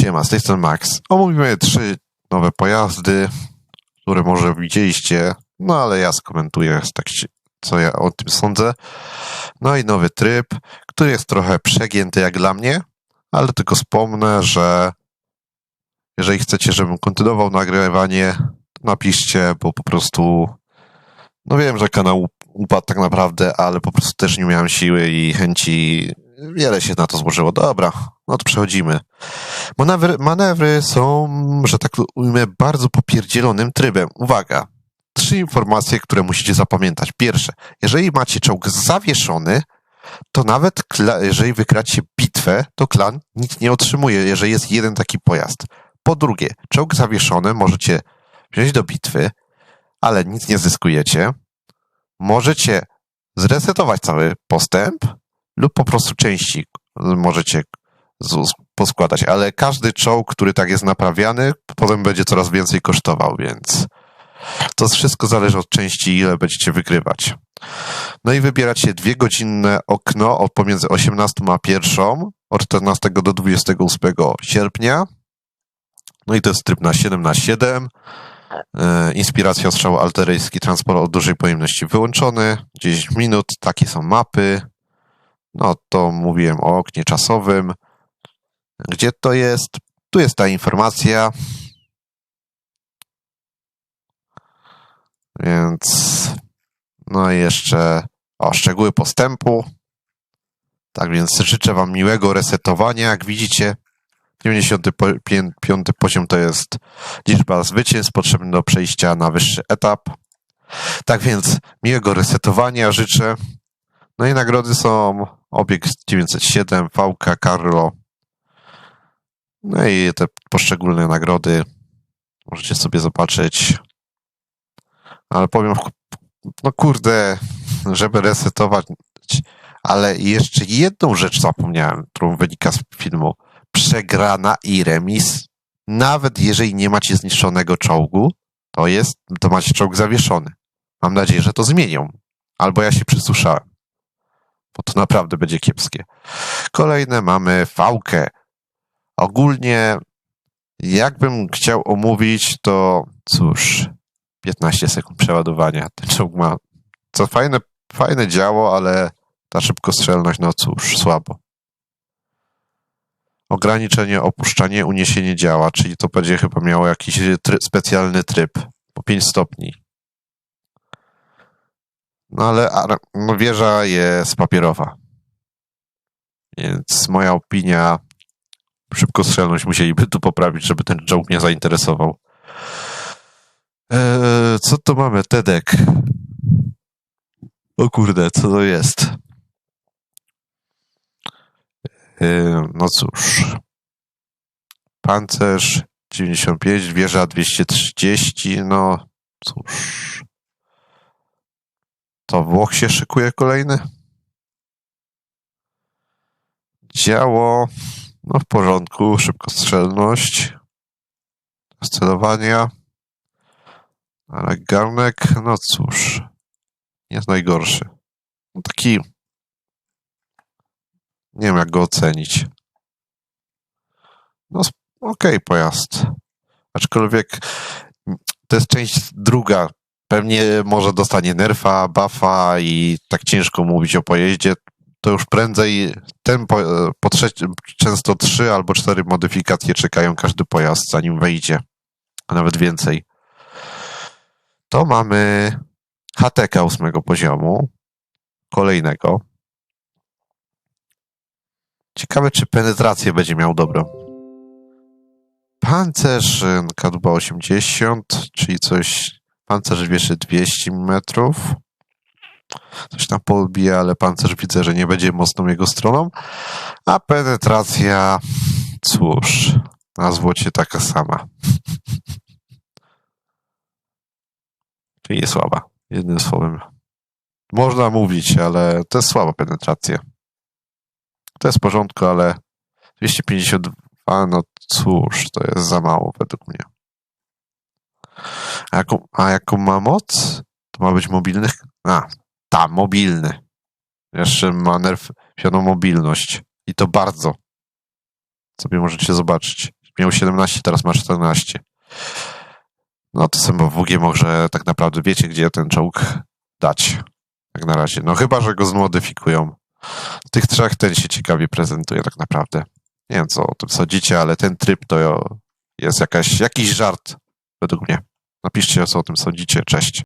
Siema, z tej strony Max. Omówimy trzy nowe pojazdy, które może widzieliście, no ale ja skomentuję, tak co ja o tym sądzę. No i nowy tryb, który jest trochę przegięty jak dla mnie, ale tylko wspomnę, że jeżeli chcecie, żebym kontynuował nagrywanie, napiszcie, bo po prostu no wiem, że kanał upadł tak naprawdę, ale po prostu też nie miałem siły i chęci. Wiele się na to złożyło. Dobra, no to przechodzimy. Manewry, manewry są, że tak ujmę, bardzo popierdzielonym trybem. Uwaga! Trzy informacje, które musicie zapamiętać. Pierwsze, jeżeli macie czołg zawieszony, to nawet jeżeli wygracie bitwę, to klan nic nie otrzymuje, jeżeli jest jeden taki pojazd. Po drugie, czołg zawieszony możecie wziąć do bitwy, ale nic nie zyskujecie. Możecie zresetować cały postęp lub po prostu części możecie poskładać, ale każdy czołg, który tak jest naprawiany, potem będzie coraz więcej kosztował, więc to wszystko zależy od części, ile będziecie wygrywać. No i wybieracie dwie godzinne okno pomiędzy 18 a 1, od 14 do 28 sierpnia. No i to jest tryb na 7 na 7 E, inspiracja ostrzału alteryjski, transport o dużej pojemności wyłączony, 10 minut, takie są mapy. No to mówiłem o oknie czasowym. Gdzie to jest? Tu jest ta informacja. Więc no i jeszcze o szczegóły postępu. Tak więc życzę Wam miłego resetowania. Jak widzicie, 95 poziom to jest liczba zwycięstw potrzebna do przejścia na wyższy etap. Tak więc miłego resetowania życzę. No i nagrody są obieg 907, VK, Carlo. No i te poszczególne nagrody możecie sobie zobaczyć. Ale powiem, no kurde, żeby resetować, ale jeszcze jedną rzecz zapomniałem, którą wynika z filmu przegrana i remis, nawet jeżeli nie macie zniszczonego czołgu, to jest, to macie czołg zawieszony. Mam nadzieję, że to zmienią. Albo ja się przysłyszałem. Bo to naprawdę będzie kiepskie. Kolejne mamy fałkę. Ogólnie, jakbym chciał omówić, to cóż, 15 sekund przeładowania. Ten czołg ma co fajne, fajne działo, ale ta szybkostrzelność, no cóż, słabo ograniczenie, opuszczanie, uniesienie działa, czyli to będzie chyba miało jakiś specjalny tryb po 5 stopni. No ale no, wieża jest papierowa. Więc moja opinia, szybkostrzelność musieliby tu poprawić, żeby ten czołg mnie zainteresował. Eee, co to mamy? Tedek. O kurde, co to jest? Yy, no cóż. Pancerz 95, wieża 230, no cóż. To Włoch się szykuje kolejny? Działo, no w porządku, szybkostrzelność, celowania, ale garnek, no cóż, jest najgorszy. No taki nie wiem, jak go ocenić. No, okej, okay, pojazd. Aczkolwiek to jest część druga. Pewnie może dostanie nerfa, buffa i tak ciężko mówić o pojeździe. To już prędzej ten po, po trzeci, często trzy albo cztery modyfikacje czekają każdy pojazd, zanim wejdzie. A nawet więcej. To mamy HTK ósmego poziomu. Kolejnego. Ciekawe, czy penetrację będzie miał dobrą. Pancerz kadłuba 80, czyli coś. Pancerz wieszy 200 metrów. Coś tam podbija, ale pancerz widzę, że nie będzie mocną jego stroną. A penetracja, cóż, na złocie taka sama. Czyli jest słaba, jednym słowem. Można mówić, ale to jest słaba penetracja. To jest w porządku, ale 252, no cóż, to jest za mało według mnie. A jaką, a jaką ma moc? To ma być mobilny? A, ta, mobilny. Jeszcze ma nerw, mobilność. I to bardzo. Sobie możecie zobaczyć. miał 17, teraz ma 14. No to w WG może tak naprawdę wiecie, gdzie ten czołg dać. Jak na razie. No chyba, że go zmodyfikują. Tych trzech ten się ciekawie prezentuje tak naprawdę. Nie wiem, co o tym sądzicie, ale ten tryb to jest jakaś, jakiś żart według mnie. Napiszcie, co o tym sądzicie. Cześć.